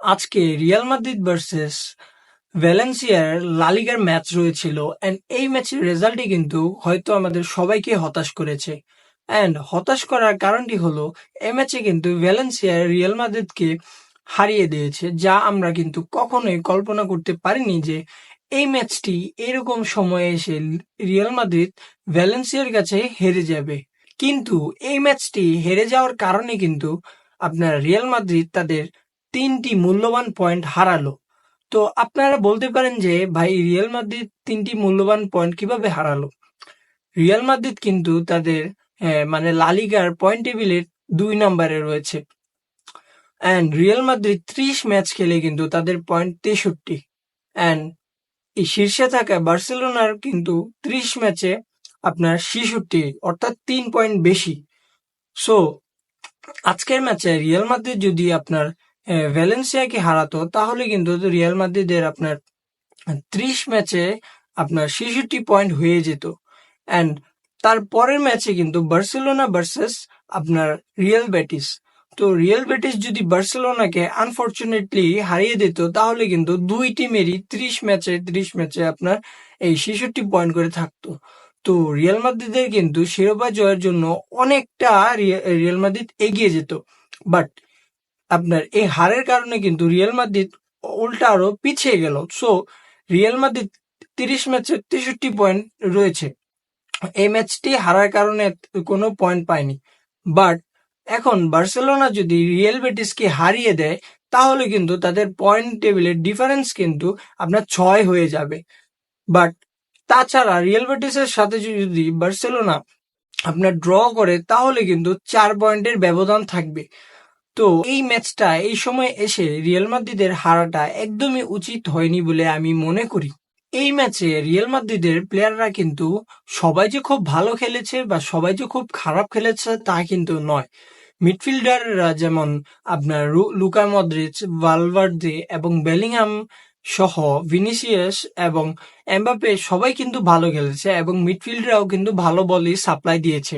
আজকে Real Madrid versus ভ্যালেন্সিয়ার লালিগার ম্যাচ রয়েছিল অ্যান্ড এই ম্যাচের রেজাল্টই কিন্তু হয়তো আমাদের সবাইকে হতাশ করেছে। অ্যান্ড হতাশ করার কারণটি হলো এই ম্যাচে কিন্তু ভ্যালেন্সিয়ার রিয়াল মাদ্রিদকে হারিয়ে দিয়েছে, যা আমরা কিন্তু কখনোই কল্পনা করতে পারিনি যে এই ম্যাচটি এরকম সময়ে এসে রিয়াল মাদ্রিদ ভ্যালেন্সিয়ার কাছে হেরে যাবে। কিন্তু এই ম্যাচটি হেরে যাওয়ার কারণে কিন্তু আপনার রিয়াল মাদ্রিদ তাদের তিনটি মূল্যবান পয়েন্ট হারালো। তো আপনারা বলতে পারেন যে, ভাই রিয়াল মাদ্রিদ তিনটি মূল্যবান পয়েন্ট কীভাবে হারালো? রিয়াল মাদ্রিদ কিন্তু তাদের মানে লালিগার পয়েন্ট টেবিলের দুই নম্বরে রয়েছে। অ্যান্ড রিয়াল মাদ্রিদ ত্রিশ ম্যাচ খেলে কিন্তু তাদের পয়েন্ট তেষট্টি। অ্যান্ড এই শীর্ষে থাকা বার্সেলোনার কিন্তু ত্রিশ ম্যাচে আপনার ছেষট্টি, অর্থাৎ তিন পয়েন্ট বেশি। সো আজকের ম্যাচে রিয়াল মাদ্রিদ যদি আপনার ভ্যালেন্সিয়াকে হারাতো, তাহলে কিন্তু রিয়াল মাদ্রিদের আপনার ত্রিশ ম্যাচে আপনার ছেষট্টি পয়েন্ট হয়ে যেত। অ্যান্ড তার পরের ম্যাচে কিন্তু বার্সেলোনা ভার্সেস আপনার রিয়াল বেটিস। তো রিয়াল বেটিস যদি বার্সেলোনাকে আনফরচুনেটলি হারিয়ে দিত, তাহলে কিন্তু দুই টিমেরই ত্রিশ ম্যাচে ত্রিশ ম্যাচে আপনার এই ছেষট্টি পয়েন্ট করে থাকতো। তো রিয়াল মাদ্রিদের কিন্তু শিরোপা জয়ের জন্য অনেকটা রিয়া- রিয়াল মাদ্রিদ এগিয়ে যেত। বাট আপনার এই হারের কারণে কিন্তু রিয়াল মাদ্রিদ উল্টা আরও পিছিয়ে গেল। সো রিয়াল মাদ্রিদ তিরিশ ম্যাচে তেষট্টি পয়েন্ট রয়েছে। এই ম্যাচটি হারার কারণে কোনো পয়েন্ট পায়নি। বাট এখন বার্সেলোনা যদি রিয়েল বেটিসকে হারিয়ে দেয়, তাহলে কিন্তু তাদের পয়েন্ট টেবিলের ডিফারেন্স কিন্তু আপনার ছয় হয়ে যাবে। বাট তাছাড়া রিয়েল বেটিসের সাথে যদি বার্সেলোনা আপনার ড্র করে, তাহলে কিন্তু চার পয়েন্টের ব্যবধান থাকবে। তো এই ম্যাচটা এই সময় এসে রিয়াল মাদ্রিদের হারাটা একদমই উচিত হয়নি বলে আমি মনে করি। এই ম্যাচে রিয়াল মাদ্রিদের প্লেয়াররা কিন্তু সবাই যে খুব ভালো খেলেছে বা সবাই যে খুব খারাপ খেলেছে তা কিন্তু নয়। মিডফিল্ডাররা যেমন আপনার লুকা মদ্রিচ ভালভার্দে এবং বেলিংহাম সহ ভিনিসিয়াস এবং এমবাপে সবাই কিন্তু ভালো খেলেছে এবং মিডফিল্ডরাও কিন্তু ভালো বলই সাপ্লাই দিয়েছে।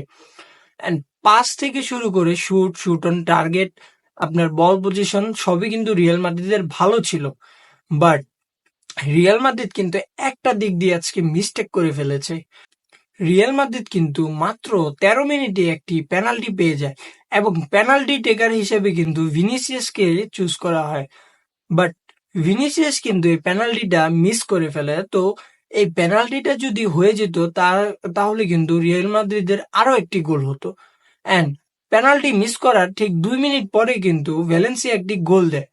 অ্যান্ড পাস থেকে শুরু করে শুট শুট অন টার্গেট আপনার বল পজিশন সবই কিন্তু রিয়াল মাদ্রিদের ভালো ছিল। বাট রিয়াল মাদ্রিদ কিন্তু একটা দিক দিয়ে আজকে মিস্টেক করে ফেলেছে। রিয়াল মাদ্রিদ কিন্তু মাত্র তেরো মিনিটে একটি পেনাল্টি পেয়ে যায় এবং পেনাল্টি টেকার হিসেবে কিন্তু ভিনিসিয়াসকে চুজ করা হয়। বাট ভিনিসিয়াস কিন্তু এই পেনাল্টিটা মিস করে ফেলে। তো এই পেনাল্টিটা যদি হয়ে যেত তার তাহলে কিন্তু রিয়াল মাদ্রিদের আরও একটি গোল হতো। অ্যান্ড পেনাল্টি মিস করার ঠিক দুই মিনিট পরে কিন্তু ভ্যালেন্সিয়া একটি গোল দেয়।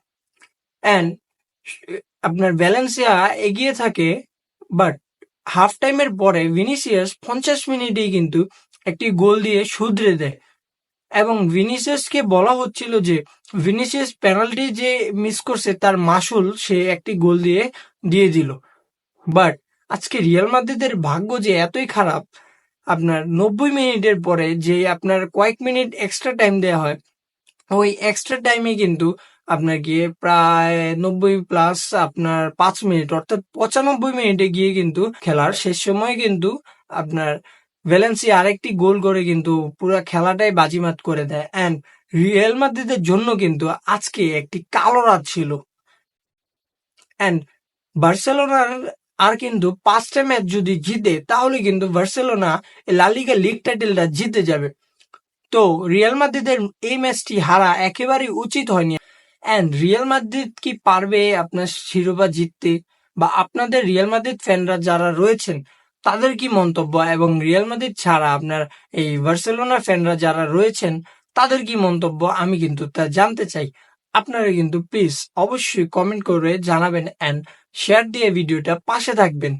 অ্যান্ড আপনার ভ্যালেন্সিয়া এগিয়ে থাকে বাট হাফ টাইমের পরে ভিনিসিয়াস পঞ্চাশ মিনিটেই কিন্তু একটি গোল দিয়ে শুধরে দেয়। এবং ভিনিসিয়াসকে বলা হচ্ছিল যে ভিনিসিয়াস পেনাল্টি যে মিস করছে তার মাসুল সে একটি গোল দিয়ে দিয়ে দিল। বাট আজকে রিয়াল মাদ্রিদের ভাগ্য যে এতই খারাপ আপনার নব্বই মিনিটের পরে যে আপনার কয়েক মিনিট এক্সট্রা টাইম দেওয়া হয়, ওই এক্সট্রা টাইমে কিন্তু আপনার গিয়ে প্রায় নব্বই প্লাস আপনার পাঁচ মিনিট, অর্থাৎ পঁচানব্বই মিনিটে গিয়ে কিন্তু খেলার শেষ সময় কিন্তু আপনার ভ্যালেন্সি আরেকটি গোল করে কিন্তু পুরো খেলাটাই বাজিমাত করে দেয়। অ্যান্ড রিয়েল মাদ্রিদের জন্য কিন্তু আজকে একটি কালো রাত ছিল। অ্যান্ড বার্সেলোনার আর কিন্তু পাঁচটা ম্যাচ যদি জিতে, তাহলে কিন্তু বার্সেলোনা লালিগা লিগ টাইটেলটা জিতে যাবে। তো রিয়াল মাদ্রিদের এই ম্যাচটি হারা একেবারেই উচিত হয়নি। অ্যান্ড রিয়াল মাদ্রিদ কি পারবে আপনার শিরোপা জিততে? বা আপনাদের রিয়াল মাদ্রিদ ফ্যানরা যারা রয়েছেন, তাদের কি মন্তব্য? এবং রিয়াল মাদ্রিদ ছাড়া আপনার এই বার্সেলোনা ফ্যানরা যারা রয়েছেন, তাদের কি মন্তব্য? আমি কিন্তু তা জানতে চাই। আপনারা কিন্তু প্লিজ অবশ্যই কমেন্ট করে জানাবেন। অ্যান্ড শেয়ার দিয়ে ভিডিওটা পাশে থাকবেন।